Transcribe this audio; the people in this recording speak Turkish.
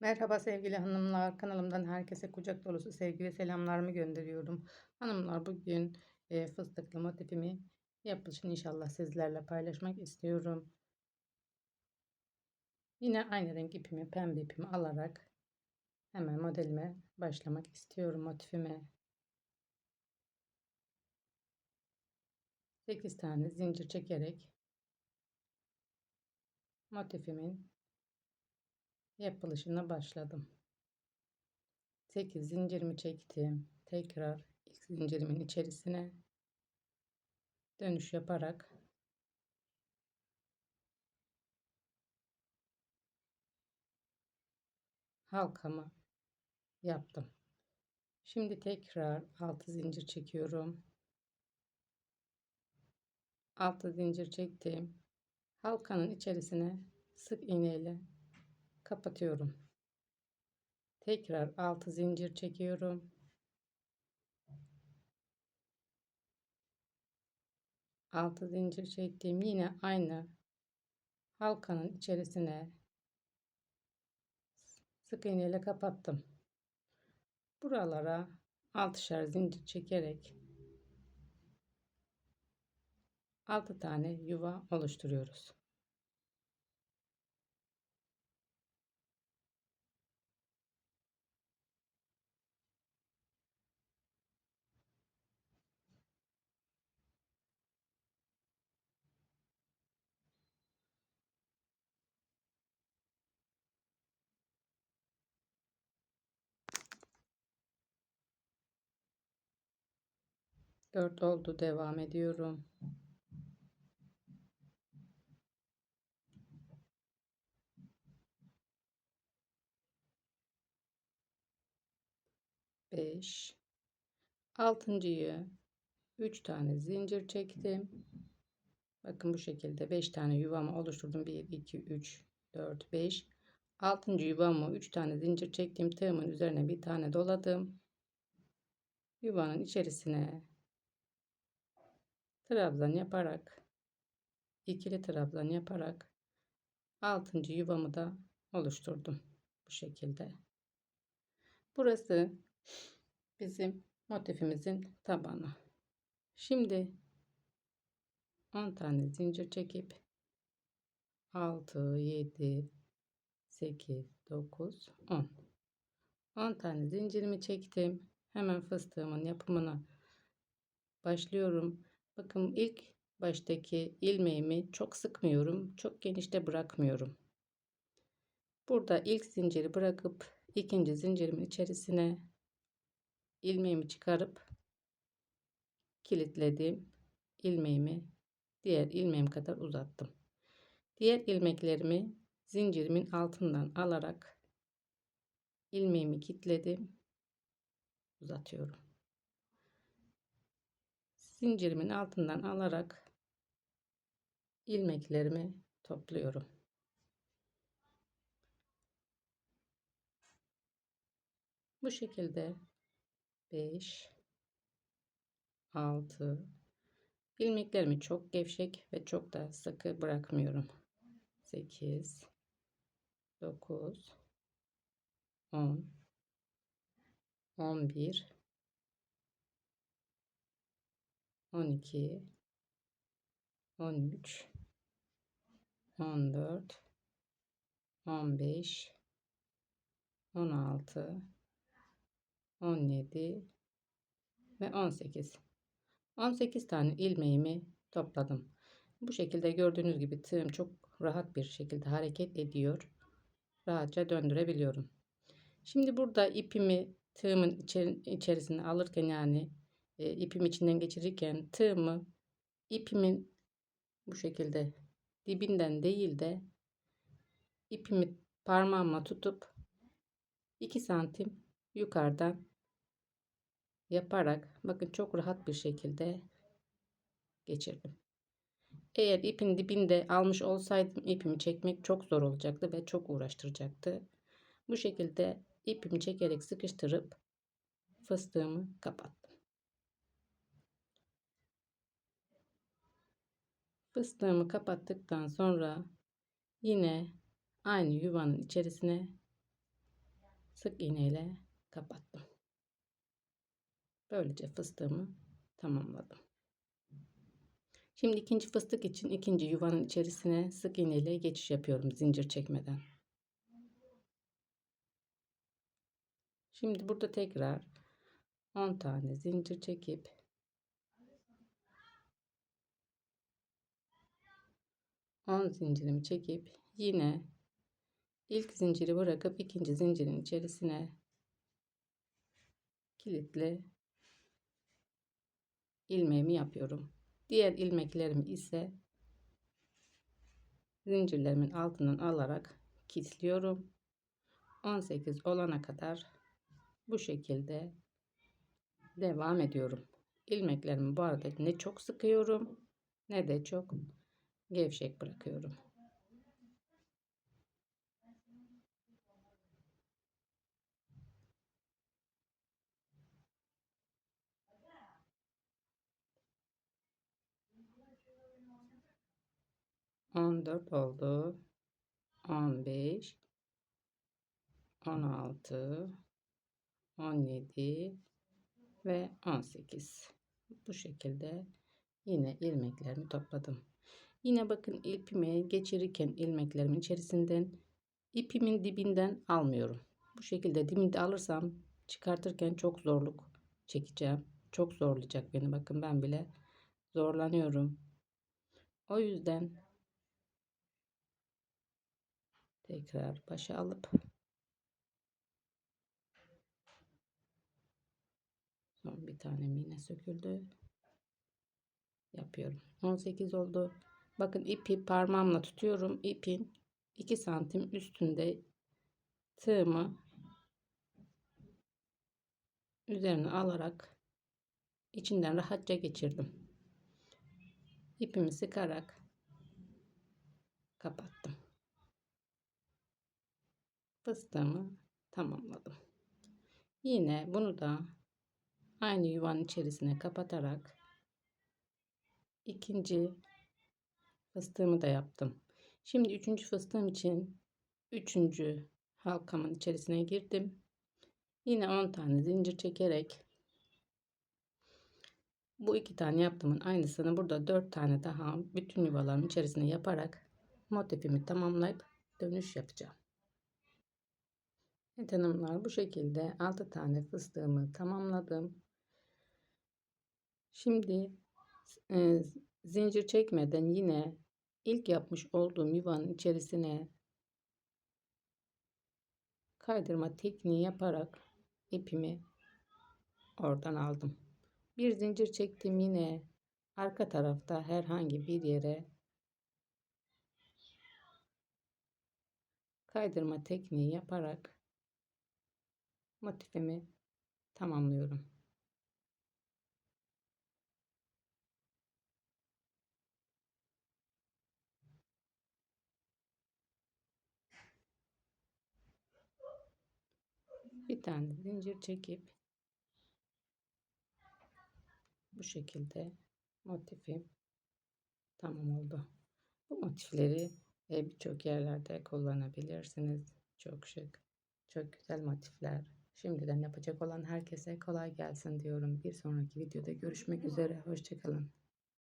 Merhaba sevgili hanımlar. Kanalımdan herkese kucak dolusu sevgi ve selamlarımı gönderiyorum. Hanımlar bugün e, fıstıklı motifimi yapılışını inşallah sizlerle paylaşmak istiyorum. Yine aynı renk ipimi, pembe ipimi alarak hemen modelime başlamak istiyorum motifime. 8 tane zincir çekerek motifimin yapılışına başladım. 8 zincirimi çektim. Tekrar ilk zincirimin içerisine dönüş yaparak halkamı yaptım. Şimdi tekrar 6 zincir çekiyorum. 6 zincir çektim. Halkanın içerisine sık iğneyle kapatıyorum. Tekrar 6 zincir çekiyorum. 6 zincir çektiğim yine aynı halkanın içerisine sık iğne ile kapattım. Buralara altışar zincir çekerek 6 tane yuva oluşturuyoruz. Dört oldu. Devam ediyorum. Beş. Altıncıyı üç tane zincir çektim. Bakın bu şekilde beş tane yuvamı oluşturdum. Bir, iki, üç, dört, beş. Altıncı yuvamı üç tane zincir çektim. Tığımın üzerine bir tane doladım. Yuvanın içerisine trabzan yaparak ikili trabzan yaparak 6. yuvamı da oluşturdum bu şekilde. Burası bizim motifimizin tabanı. Şimdi 10 tane zincir çekip 6 7 8 9 10 10 tane zincirimi çektim. Hemen fıstığımın yapımına başlıyorum. Bakın ilk baştaki ilmeğimi çok sıkmıyorum. Çok genişte bırakmıyorum. Burada ilk zinciri bırakıp ikinci zincirimin içerisine ilmeğimi çıkarıp kilitledim. ilmeğimi diğer ilmeğim kadar uzattım. Diğer ilmeklerimi zincirimin altından alarak ilmeğimi kilitledim. Uzatıyorum zincirimin altından alarak ilmeklerimi topluyorum. Bu şekilde 5 6 ilmeklerimi çok gevşek ve çok da sıkı bırakmıyorum. 8 9 10 11 12 13 14 15 16 17 ve 18 18 tane ilmeğimi topladım. Bu şekilde gördüğünüz gibi tığım çok rahat bir şekilde hareket ediyor. Rahatça döndürebiliyorum. Şimdi burada ipimi tığımın içerisine alırken yani e, ipim içinden geçirirken tığımı ipimin bu şekilde dibinden değil de ipimi parmağıma tutup 2 santim yukarıdan yaparak bakın çok rahat bir şekilde geçirdim. Eğer ipin dibinde almış olsaydım ipimi çekmek çok zor olacaktı ve çok uğraştıracaktı. Bu şekilde ipimi çekerek sıkıştırıp fıstığımı kapattım. Fıstığımı kapattıktan sonra yine aynı yuvanın içerisine sık iğne ile kapattım. Böylece fıstığımı tamamladım. Şimdi ikinci fıstık için ikinci yuvanın içerisine sık iğne ile geçiş yapıyorum zincir çekmeden. Şimdi burada tekrar 10 tane zincir çekip on zincirimi çekip yine ilk zinciri bırakıp ikinci zincirin içerisine kilitli ilmeğimi yapıyorum. Diğer ilmeklerimi ise zincirlerimin altından alarak kilitliyorum. 18 olana kadar bu şekilde devam ediyorum. İlmeklerimi bu arada ne çok sıkıyorum ne de çok gevşek bırakıyorum. On dört oldu. On beş. On altı. On yedi. Ve on sekiz. Bu şekilde yine ilmeklerimi topladım. Yine bakın ipimi geçirirken ilmeklerimin içerisinden ipimin dibinden almıyorum. Bu şekilde dibinde alırsam çıkartırken çok zorluk çekeceğim. Çok zorlayacak beni. Bakın ben bile zorlanıyorum. O yüzden tekrar başa alıp son bir tane iğne söküldü. Yapıyorum. 18 oldu. Bakın ipi parmağımla tutuyorum. İpin 2 santim üstünde tığımı üzerine alarak içinden rahatça geçirdim. İpimi sıkarak kapattım. Fıstığımı tamamladım. Yine bunu da aynı yuvanın içerisine kapatarak ikinci fıstığımı da yaptım. Şimdi üçüncü fıstığım için üçüncü halkamın içerisine girdim. Yine 10 tane zincir çekerek bu iki tane yaptığımın aynısını burada dört tane daha bütün yuvalarımın içerisine yaparak motifimi tamamlayıp dönüş yapacağım. Evet hanımlar bu şekilde 6 tane fıstığımı tamamladım. Şimdi e, zincir çekmeden yine ilk yapmış olduğum yuvanın içerisine kaydırma tekniği yaparak ipimi oradan aldım. Bir zincir çektim yine arka tarafta herhangi bir yere kaydırma tekniği yaparak motifimi tamamlıyorum. Bir tane zincir çekip bu şekilde motifim tamam oldu. Bu motifleri e, birçok yerlerde kullanabilirsiniz. Çok şık, çok güzel motifler. Şimdiden yapacak olan herkese kolay gelsin diyorum. Bir sonraki videoda görüşmek üzere. Hoşçakalın.